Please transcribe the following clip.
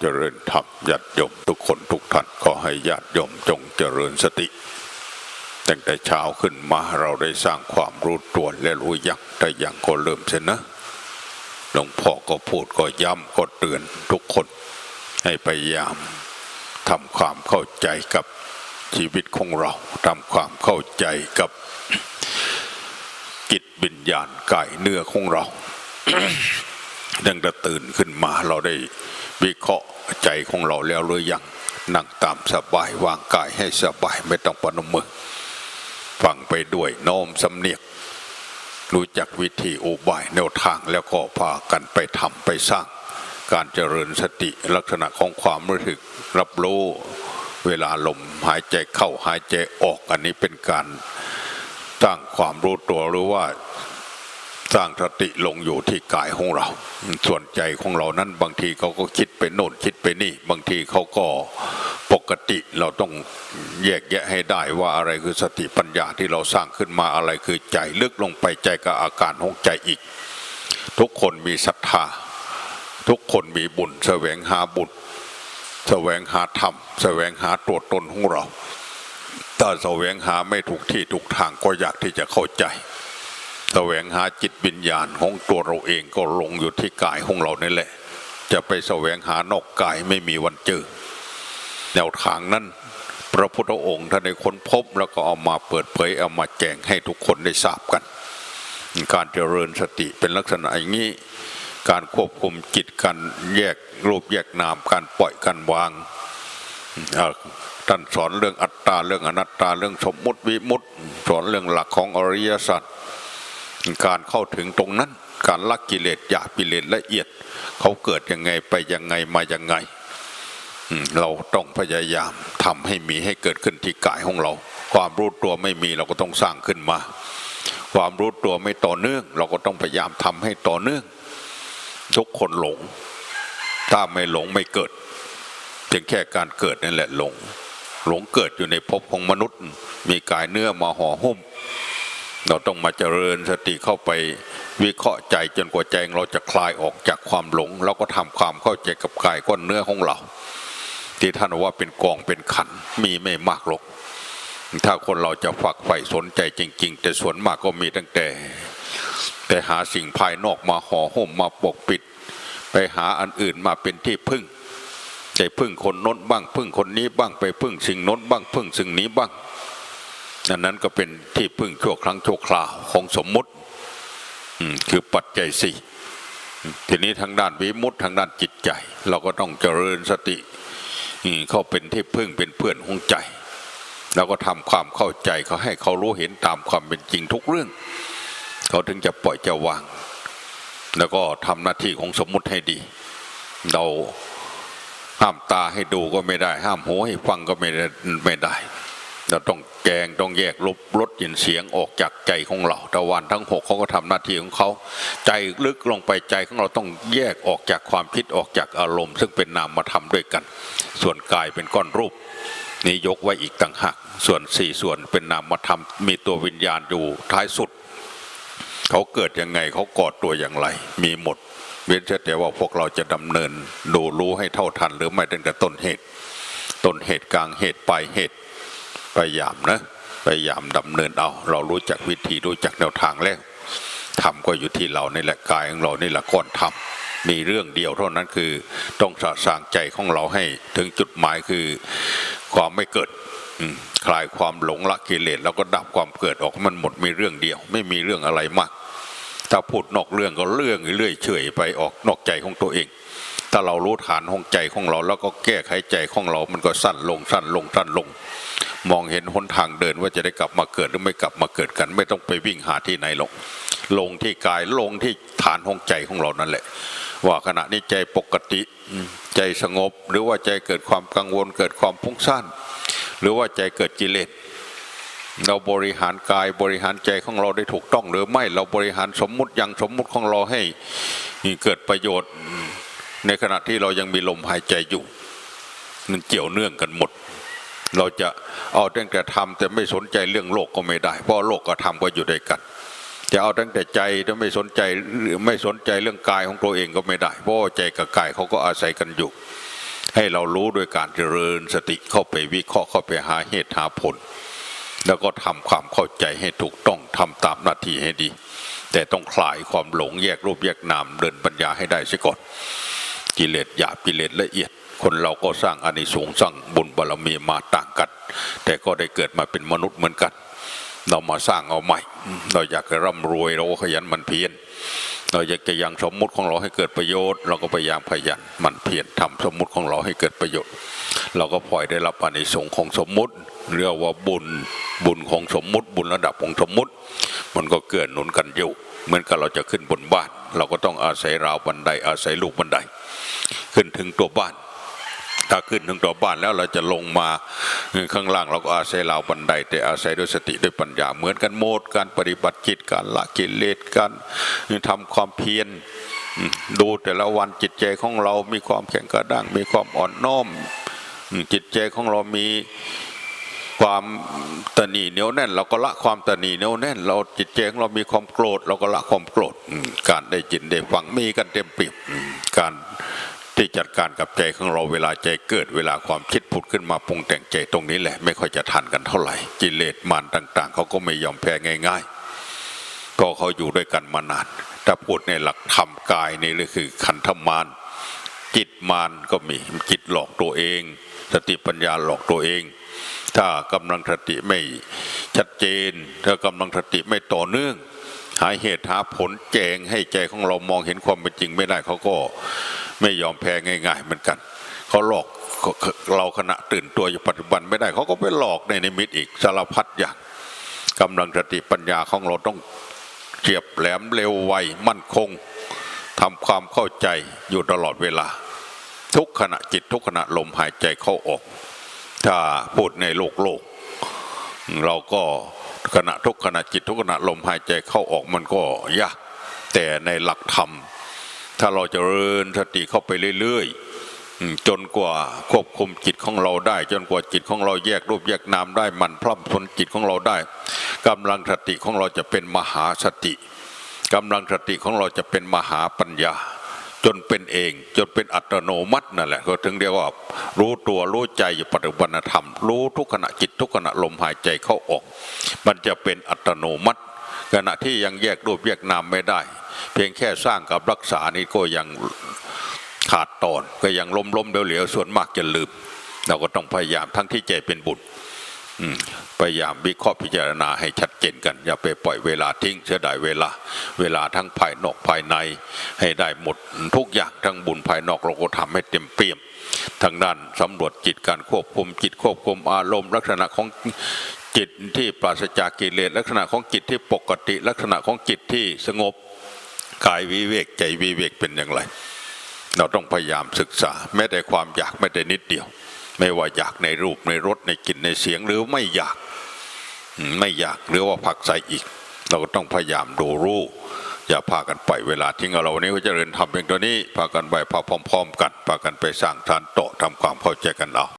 เจริญธรรมญาติโยมทุกคนทุกท่านขอให้ญาติโยมจงเจริญสติ ตั้งแต่เช้าขึ้นมาเราได้สร้างความรู้ตัวและรู้ยังแต่ยังก็เริ่มเสียนะหลวงพ่อก็พูดก็ย้ำก็เตือนทุกคนให้พยายามทำความเข้าใจกับชีวิตของเราทำความเข้าใจกับจิตวิญญาณกายเนื้อของเรา ดังแต่ตื่นขึ้นมาเราได้ วิเคราะห์ใจของเราแล้วหรือยังนั่งตามสบายวางกายให้สบายไม่ต้องปนมือฟังไปด้วยน้อมสำเนียก รู้จักวิธีอุบายแนวทางแล้วก็พากันไปทำไปสร้าง การเจริญสติลักษณะของความรู้สึกรับรู้เวลาลมหายใจเข้าหายใจออกอันนี้เป็นการสร้างความรู้ตัวหรือว่า สร้างสติลงอยู่ที่กายของเรา ส่วนใจของเรานั้นบางทีเขาก็คิดไปโน่นคิดไปนี่ บางทีเขาก็ปกติเราต้องแยกแยะให้ได้ว่าอะไรคือสติปัญญาที่เราสร้างขึ้นมาอะไรคือใจลึกลงไปใจกับอาการของใจอีก ทุกคนมีศรัทธา ทุกคนมีบุญแสวงหาบุญแสวงหาธรรมแสวงหาตัวตนของเราถ้าแสวงหาไม่ถูกที่ถูกทางก็อยากที่จะเข้าใจ แสวงหาจิตวิญญาณของตัวเราเองก็ลงอยู่ที่กายของเรานี่แหละ จะไปแสวงหานอกกายไม่มีวันเจอ แนวทางนั้น พระพุทธองค์ท่านได้ค้นพบแล้วก็เอามาเปิดเผยเอามาแจงให้ทุกคนได้ทราบกัน การเจริญสติเป็นลักษณะอย่างนี้ การควบคุมจิตการแยกรูปแยกนามการปล่อยการวางท่านสอนเรื่องอัตตาเรื่องอนัตตาเรื่องสมมุติวิมุตติสอนเรื่องหลักของอริยสัจ การเข้าถึงตรงนั้น การละกิเลสหยาบกิเลสละเอียด เขาเกิดยังไงไปยังไงมายังไง เราต้องพยายามทำให้มีให้เกิดขึ้นที่กายของเรา ความรู้ตัวไม่มีเราก็ต้องสร้างขึ้นมา ความรู้ตัวไม่ต่อเนื่อง เราก็ต้องพยายามทำให้ต่อเนื่องทุกคนหลง ถ้าไม่หลงไม่เกิด เพียงแค่การเกิดนั่นแหละหลง หลงเกิดอยู่ในภพของมนุษย์ มีกายเนื้อมาห่อหุ้ม เราต้องมาเจริญสติเข้าไปวิเคราะห์ใจจนกว่าใจเราจะคลายออกจากความหลงแล้วก็ทำความเข้าใจกับกายก้อนเนื้อของเรา ที่ท่านว่าเป็นกองเป็นขันมีไม่มากหรอกถ้าคนเราจะฝักใฝ่สนใจจริง ๆ แต่ส่วนมากก็มีตั้งแต่ แต่หาสิ่งภายนอกมาห่อหุ้มมาปกปิด ไปหาอันอื่นมาเป็นที่พึ่งใจพึ่งคนน้นบ้างพึ่งคนนี้บ้างไปพึ่งสิ่งน้นบ้างพึ่งสิ่งนี้บ้าง อันนั้นก็เป็นที่พึ่งชั่วครั้งชั่วคราวของสมมุติคือปัจจัยสี่ทีนี้ทางด้านวิมุตติทางด้านจิตใจ เราก็ต้องเจริญสติเขาเป็นที่พึ่งเป็นเพื่อนของใจแล้วก็ทำความเข้าใจเขาให้เขารู้เห็นตามความเป็นจริงทุกเรื่อง เขาถึงจะปล่อยจะวาง แล้วก็ทำหน้าที่ของสมมุติให้ดี เราห้ามตาให้ดูก็ไม่ได้ ห้ามหูให้ฟังก็ไม่ได้ไม่ได้ เราต้องแกงต้องแยกลบลดยินเสียงออกจากใจของเราตะวันทั้งหกเขาก็ทำหน้าที่ของเขาใจลึกลงไปใจของเราต้องแยกออกจากความคิดออกจากอารมณ์ ซึ่งเป็นนามธรรมด้วยกัน ส่วนกายเป็นก้อนรูปนี่ยกไว้อีกต่างหากส่วนสี่ส่วนเป็นนามธรรมมีตัววิญญาณอยู่ท้ายสุด เขาเกิดยังไงเขากอดตัวอย่างไร มีหมด เว้นแต่ว่าพวกเราจะดำเนิน ดูรู้ให้เท่าทันหรือไม่ตั้งแต่ต้นเหตุ ต้นเหตุกลางเหตุปลายเหตุ พยายามนะพยายามดำเนินเอา เรารู้จักวิธีรู้จักแนวทางแล้วทำก็อยู่ที่เราในแหละกายของเรานี่แหละก้อนทำมีเรื่องเดียวเท่านั้นคือต้องสะสางใจของเราให้ถึงจุดหมายคือความไม่เกิดคลายความหลงละกิเลสแล้วก็ดับความเกิดออกมันหมดมีเรื่องเดียว ไม่มีเรื่องอะไรมาก ถ้าพูดนอกเรื่องก็เรื่องเรื่อยเฉยไปออกนอกใจของตัวเองถ้าเรารู้ฐานของใจของเรา แล้วก็แก้ไขใจของเรา มันก็สั้นลงสั้นลงสั้นลง มองเห็นหนทางเดินว่าจะได้กลับมาเกิดหรือไม่กลับมาเกิดกัน ไม่ต้องไปวิ่งหาที่ไหนหรอกลงที่กายลงที่ฐานของใจของเรานั่นแหละ ว่าขณะนี้ใจปกติใจสงบ หรือว่าใจเกิดความกังวลเกิดความพุ่งสั้นหรือว่าใจเกิดกิเลสเราบริหารกายบริหารใจของเราได้ถูกต้องหรือไม่เราบริหารสมมุติอย่างสมมุติของเราให้เกิดประโยชน์ ในขณะที่เรายังมีลมหายใจอยู่มันเกี่ยวเนื่องกันหมด เราจะเอาตั้งแต่ทำแต่ไม่สนใจเรื่องโลกก็ไม่ได้ เพราะโลกกับธรรมก็อยู่ด้วยกัน จะเอาตั้งแต่ใจแต่ไม่สนใจหรือไม่สนใจเรื่องกายของตัวเองก็ไม่ได้ เพราะใจกับกายเขาก็อาศัยกันอยู่ ให้เรารู้โดยการเจริญสติเข้าไปวิเคราะห์เข้าไปหาเหตุหาผล แล้วก็ทำความเข้าใจให้ถูกต้องทำตามหน้าที่ให้ดี แต่ต้องคลายความหลงแยกรูปแยกนามเดินปัญญาให้ได้เสียก่อนกิเลสหยาบกิเลสละเอียด คนเราก็สร้างอานิสงส์สร้างบุญบารมีมาต่างกัน แต่ก็ได้เกิดมาเป็นมนุษย์เหมือนกัน เรามาสร้างเอาใหม่ เราอยากจะร่ำรวยเราก็ขยันมันเพียรเราอยากจะยังสมมุติของเราให้เกิดประโยชน์ เราก็พยายามขยันมันเพียรทำสมมุติของเราให้เกิดประโยชน์ เราก็พลอยได้รับอานิสงส์ของสมมุติเรียกว่าบุญบุญของสมมุติ บุญระดับของสมมุติ มันก็เกื้อหนุนกันอยู่เหมือนกับเราจะขึ้นบนบ้าน เราก็ต้องอาศัยราวบันไดอาศัยลูกบันได ขึ้นถึงตัวบ้าน ถ้าขึ้นถึงตัวบ้านแล้วเราจะลงมาข้างล่างเราก็อาศัยราวบันได แต่อาศัยด้วยสติด้วยปัญญาเหมือนกันโมดการปฏิบัติจิตการละกิเลสการทำความเพียรดูแต่ละวันจิตใจของเรามีความแข็งกระด้างมีความอ่อนน้อมจิตใจของเรามีความตนีเหนียวแน่น เราก็ละความตนีเหนียวแน่น เราจิตใจของเรามีความโกรธ เราก็ละความโกรธการได้จินได้ฟังมีกันเต็มเปี่ยมการ ที่จัดการกับใจของเราเวลาใจเกิดเวลาความคิดผุดขึ้นมาปรุงแต่งใจตรงนี้แหละ ไม่ค่อยจะทันกันเท่าไหร่ กิเลสมารต่าง ๆเขาก็ไม่ยอมแพ้ง่าย ๆ ก็เขาอยู่ด้วยกันมานานถ้าพูดในหลักธรรมกายนี่เลยคือขันธมารจิตมารก็มีจิตหลอกตัวเอง สติปัญญาหลอกตัวเอง ถ้ากำลังสติไม่ชัดเจน ถ้ากำลังสติไม่ต่อเนื่อง หาเหตุหาผลแจงให้ใจของเรามองเห็นความเป็นจริงไม่ได้เขาก็ ไม่ยอมแพ้ง่าย ๆ เหมือนกันเขาหลอกเราขณะตื่นตัวอยู่ปัจจุบันไม่ได้เขาก็ไปหลอกในนิมิตอีกสารพัดอย่างกำลังสติปัญญาของเราต้องเฉียบแหลมเร็วไวมั่นคงทำความเข้าใจอยู่ตลอดเวลา ทุกขณะจิตทุกขณะลมหายใจเข้าออก ถ้าพูดในโลกโลก เราก็ขณะทุกขณะจิตทุกขณะลมหายใจเข้าออกมันก็ยากแต่ในหลักธรรม ถ้าเราจเจริญสติเข้าไปเรื่อยๆจนกว่าควบคุมจิตของเราได้ จนกว่าจิตของเราแยกรูปแยกนามได้มันพร่ำทนจิตของเราได้กำลังสติของเราจะเป็นมหาสติกำลังสติของเราจะเป็นมหาปัญญา จนเป็นเอง จนเป็นอัตโนมัตินั่นแหละก็ถึงเรียกว่า รู้ตัวรู้ใจอยู่ปัจจุบันธรรม รู้ทุกขณะจิตทุกขณะลมหายใจเข้าออก มันจะเป็นอัตโนมัติ ขณะที่ยังแยกรูปแยกนามไม่ได้ เพียงแค่สร้างกับรักษานี่ก็ยังขาดตอนก็ยังล้มล้มเหลวๆส่วนมากจะลืมเราก็ต้องพยายามทั้งที่ใจเป็นบุญอืมพยายามวิเคราะห์พิจารณาให้ชัดเจนกัน อย่าไปปล่อยเวลาทิ้งเสียดายเวลา เวลาทั้งภายนอกภายใน ให้ได้หมดทุกอย่างทั้งบุญภายนอกเราก็ทำให้เต็มเปี่ยมทางด้านสำรวจจิตการควบคุมจิตควบคุมอารมณ์ลักษณะของจิตที่ปราศจากกิเลสลักษณะของจิตที่ปกติลักษณะของจิตที่สงบ กายวิเวกใจวิเวกเป็นอย่างไร เราต้องพยายามศึกษา แม้แต่ความอยากไม่ได้นิดเดียว ไม่ว่าอยากในรูปในรสในกลิ่นในเสียงหรือไม่อยากไม่อยากหรือว่าผักใส่อีก เราก็ต้องพยายามดูรู้อย่าพากันไปเวลาทิ้งเอาเราวันนี้ก็เจะเริญทำเพียงตัวนี้พากันไปพาพร้อม ๆ กันพากันไปสร้างทานโตะทำความเข้าใจกันเอา